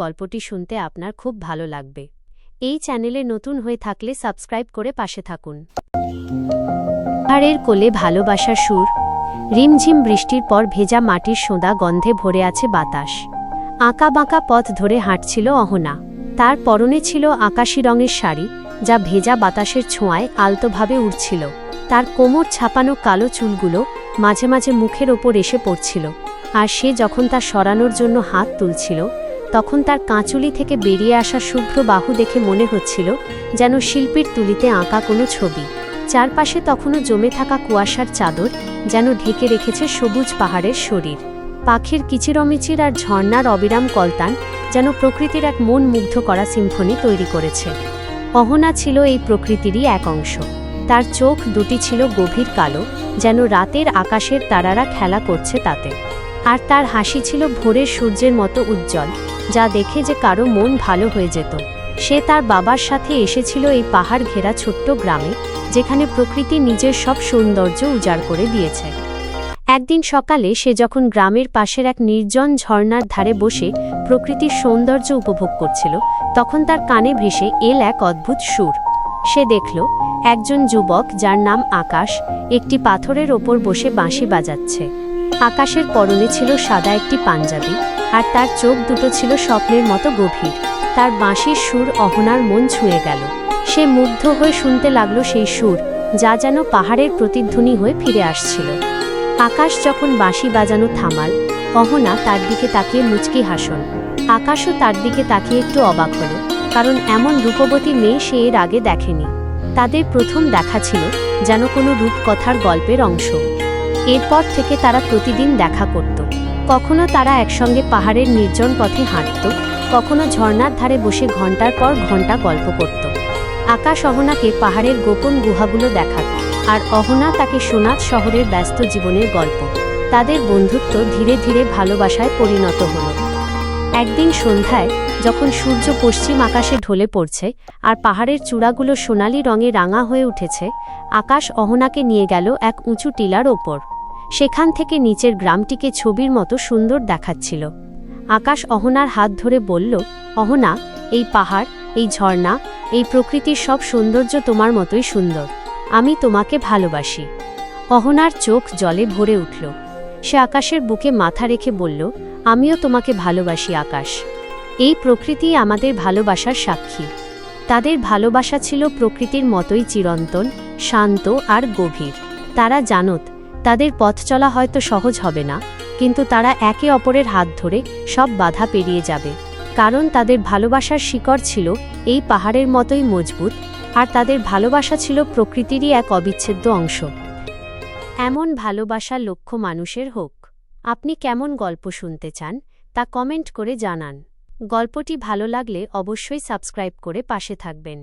গল্পটি শুনতে আপনার খুব ভালো লাগবে। এই চ্যানেলে নতুন হয়ে থাকলে সাবস্ক্রাইব করে পাশে থাকুন। পাহাড়ের কোলে ভালোবাসার সুর, রিমঝিম বৃষ্টির পর ভেজা মাটির সোঁদা গন্ধে ভরে আছে বাতাস। আঁকা বাঁকা পথ ধরে হাঁটছিল অহনা। তার পরনে ছিল আকাশি রঙের শাড়ি, যা ভেজা বাতাসের ছোঁয়ায় আলতোভাবে উড়ছিল। তার কোমর ছাপানো কালো চুলগুলো মাঝে মাঝে মুখের ওপর এসে পড়ছিল, আর সে যখন তা সরানোর জন্য হাত তুলছিল তখন তার কাঁচুলি থেকে বেরিয়ে আসা শুভ্র বাহু দেখে মনে হচ্ছিল যেন শিল্পীর তুলিতে আঁকা কোনো ছবি। চারপাশে তখনও জমে থাকা কুয়াশার চাদর যেন ঢেকে রেখেছে সবুজ পাহাড়ের শরীর। পাখির কিচিরমিচির আর ঝর্ণার অবিরাম কলতান যেন প্রকৃতির এক মন মুগ্ধ করা সিম্ফনি তৈরি করেছে। অহনা ছিল এই প্রকৃতিরই এক অংশ। তার চোখ দুটি ছিল গভীর কালো, যেন রাতের আকাশের তারারা খেলা করছে তাতে। আর তার হাসি ছিল ভোরের সূর্যের মতো উজ্জ্বল। যা দেখে যে কারও মন ভালো হয়ে যেত। সে তার বাবার সাথে এসেছিল এই পাহাড় ঘেরা ছোট্ট গ্রামে, যেখানে প্রকৃতি নিজের সব সৌন্দর্য উজাড় করে দিয়েছে। একদিন সকালে সে যখন গ্রামের পাশের এক নির্জন ঝর্ণার ধারে বসে প্রকৃতির সৌন্দর্য উপভোগ করছিল, তখন তার কানে ভেসে এল এক অদ্ভুত সুর। সে দেখল, একজন যুবক যার নাম আকাশ, একটি পাথরের ওপর বসে বাঁশি বাজাচ্ছে। আকাশের পরনে ছিল সাদা একটি পাঞ্জাবি, আর তার চোখ দুটো ছিল স্বপ্নের মতো গভীর। তার বাঁশির সুর অহনার মন ছুঁয়ে গেল। সে মুগ্ধ হয়ে শুনতে লাগল সেই সুর, যা যেন পাহাড়ের প্রতিধ্বনি হয়ে ফিরে আসছিল। আকাশ যখন বাঁশি বাজানো থামাল, অহনা তার দিকে তাকিয়ে মুচকি হাসন আকাশও তার দিকে তাকিয়ে একটু অবাক হলো, কারণ এমন রূপবতী মেয়ে সে এর আগে দেখেনি। তাদের প্রথম দেখা ছিল যেন কোনো রূপকথার গল্পের অংশ। এরপর থেকে তারা প্রতিদিন দেখা করত। কখনো তারা একসঙ্গে পাহাড়ের নির্জন পথে হাঁটত, কখনো ঝর্ণার ধারে বসে ঘণ্টার পর ঘণ্টা গল্প করত। আকাশ অহনাকে পাহাড়ের গোপন গুহাগুলো দেখাত, আর অহনা তাকে সোনাত শহরের ব্যস্ত জীবনের গল্প। তাদের বন্ধুত্ব ধীরে ধীরে ভালোবাসায় পরিণত হল। একদিন সন্ধ্যায়, যখন সূর্য পশ্চিম আকাশে ঢলে পড়ছে, আর পাহাড়ের চূড়াগুলো সোনালি রঙে রাঙা হয়ে উঠেছে, আকাশ অহনাকে নিয়ে গেল এক উঁচু টিলার ওপর। সেখান থেকে নিচের গ্রামটিকে ছবির মতো সুন্দর দেখাচ্ছিল। আকাশ অহনার হাত ধরে বলল, অহনা, এই পাহাড়, এই ঝর্ণা, এই প্রকৃতির সব সৌন্দর্য তোমার মতোই সুন্দর। আমি তোমাকে ভালোবাসি। অহনার চোখ জলে ভরে উঠল। সে আকাশের বুকে মাথা রেখে বলল, আমিও তোমাকে ভালোবাসি, আকাশ। এই প্রকৃতি আমাদের ভালোবাসার সাক্ষী। তাদের ভালোবাসা ছিল প্রকৃতির মতোই চিরন্তন, শান্ত আর গভীর। তারা জানত তাদের পথ চলা হয়তো সহজ হবে না, কিন্তু তারা একে অপরের হাত ধরে সব বাধা পেরিয়ে যাবে। কারণ তাদের ভালোবাসার শিকড় ছিল এই পাহাড়ের মতোই মজবুত, আর তাদের ভালোবাসা ছিল প্রকৃতিরই এক অবিচ্ছেদ্য অংশ। এমন ভালোবাসা লক্ষ্য মানুষের হোক। আপনি কেমন গল্প শুনতে চান, তা কমেন্ট করে জানান। গল্পটি ভালো লাগলে অবশ্যই সাবস্ক্রাইব করে পাশে থাকবেন।